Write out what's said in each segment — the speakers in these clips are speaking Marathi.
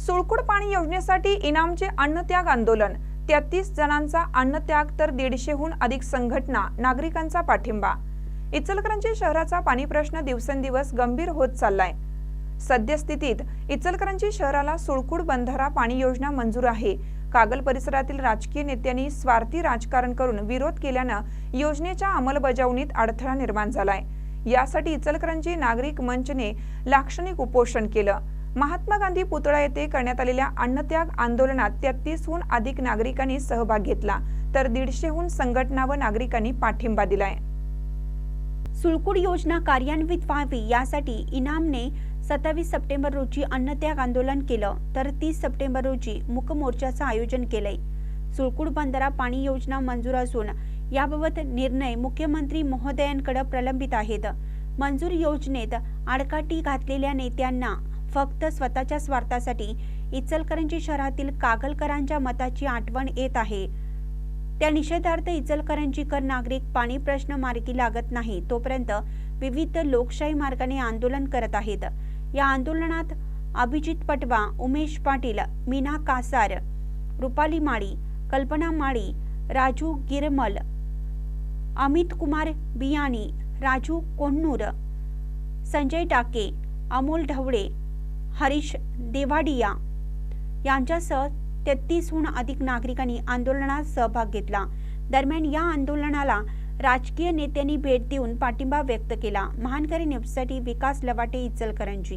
सुळकुड पाणी योजनेसाठी इनामचे अन्नत्याग आंदोलन. तेहतीस जणांचा अन्नत्याग तर दीडशेहून अधिक संघटना नागरिकांचा पाठिंबा. इचलकरंजी शहराचा पाणी प्रश्न दिवसेंदिवस गंभीर होत चाललाय. सद्यस्थितीत इचलकरंजी शहराला सुळकुड बंधारा पाणी योजना मंजूर आहे. कागल परिसरातील राजकीय नेत्यांनी स्वार्थी राजकारण करून विरोध केल्यानं योजनेच्या अंमलबजावणीत अडथळा निर्माण झालाय. यासाठी इचलकरंजी नागरिक मंचने लाक्षणिक उपोषण केलं. महात्मा गांधी पुतळा येथे करण्यात आलेल्या अन्नत्याग आंदोलनात तेहतीसहून अधिक नागरिकांनी सहभाग घेतला. तर दीडशेहून संघटना व नागरिकांनी पाठिंबा दिलाय. सुळकूड योजना कार्यान्वित व्हावी यासाठी इनामने सत्तावीस सप्टेंबर रोजी अन्नत्याग आंदोलन केलं. तर तीस सप्टेंबर रोजी मुकमोर्चाचं आयोजन केलंय. सुळकूड बंधारा पाणी योजना मंजूर असून याबाबत निर्णय मुख्यमंत्री महोदयांकडे प्रलंबित आहेत. मंजूर योजनेत आडकाठी घातलेल्या नेत्यांना फक्त स्वतःच्या स्वार्थासाठी इचलकरंजी शहरातील कागलकरांच्या मताची आठवण येत आहे. त्या निषेधार्थ इचलकरंजीकर नागरिक पाणी प्रश्न मार्गी लागत नाही तोपर्यंत विविध लोकशाही मार्गाने आंदोलन करत आहेत. या आंदोलनात अभिजित पटवा उमेश पाटील मीना कासार रुपाली माळी कल्पना माळी राजू गिरमल अमित कुमार बियाणी राजू कोन्नूर संजय टाके अमोल ढवळे हरीश देवाडिया यांच्यासह तेहतीसहून अधिक नागरिकांनी आंदोलनात सहभाग घेतला. दरम्यान या आंदोलनाला राजकीय नेत्यांनी भेट देऊन पाठिंबा व्यक्त केला. महानकरी न्यूजसाठी विकास लवाटे इचलकरंजी.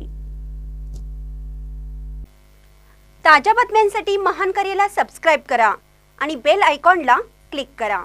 ताज्या बातम्यांसाठी महानकरीला सबस्क्राईब करा आणि बेल आयकॉनला क्लिक करा.